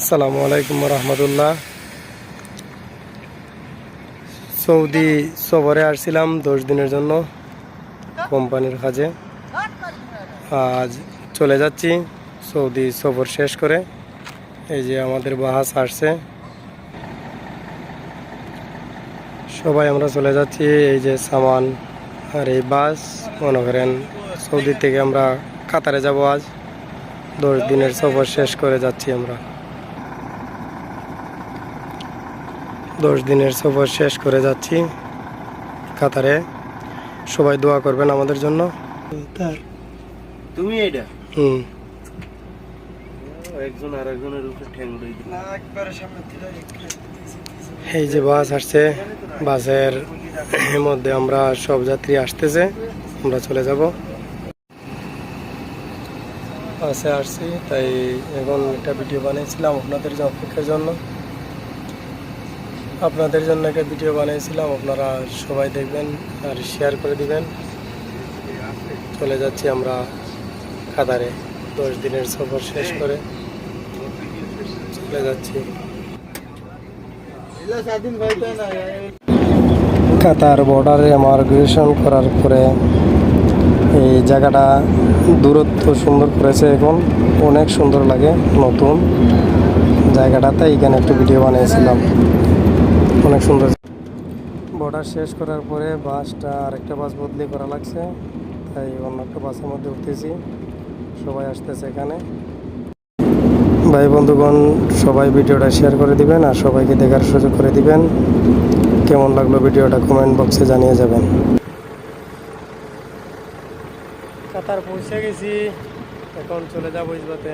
আসসালামু আলাইকুম রহমতুল্লাহ। সৌদি সফরে আসছিলাম দশ দিনের জন্য কোম্পানির কাজে। আজ চলে যাচ্ছি সৌদি সফর শেষ করে। এই যে আমাদের বাহাস আসছে। সবাই আমরা চলে যাচ্ছি এই যে সামান আর এই বাস। মনে করেন সৌদি থেকে আমরা কাতারে যাব আজ। দশ দিনের সফর শেষ করে যাচ্ছি আমরা। দশ দিনের সফর শেষ করে যাচ্ছি কাতারে। সবাই দোয়া করবেন আমাদের জন্য। তুমি এটা হুম। একজন আর একজনের উপরে ঠ্যাং উড়াই এই যে বাস আসছে বাসের মধ্যে আমরা সব যাত্রী আসতেছে আমরা চলে যাব। বাসে আসছি তাই এখন একটা ভিডিও বানিয়েছিলাম আপনাদের জন্য অপেক্ষার জন্য। আপনাদের জন্য একটা ভিডিও বানিয়েছিলাম, আপনারা সবাই দেখবেন আর শেয়ার করে দিবেন। চলে যাচ্ছি আমরা কাতারে, দশ দিনের সফর শেষ করে চলে যাচ্ছি। কাতার বর্ডারে মার্গ্রেশন করার পরে এই জায়গাটা দূরত্ব সুন্দর করেছে এখন, অনেক সুন্দর লাগে নতুন জায়গাটাতে এখানে একটু ভিডিও বানিয়েছিলাম। অনেক সুন্দর। বর্ডার শেষ করার পরে বাসটা আরেকটা বাস বদলি করা লাগছে। তাই অন্য একটা বাসের মধ্যে উঠতেছি। সবাই আসতেছে এখানে। ভাই বন্ধুগণ সবাই ভিডিওটা শেয়ার করে দিবেন আর সবাইকে দেখার সুযোগ করে দিবেন। কেমন লাগল ভিডিওটা কমেন্ট বক্সে জানিয়ে যাবেন। কাতার পৌঁছে গেছি। এখন চলে যাব ইসবাতে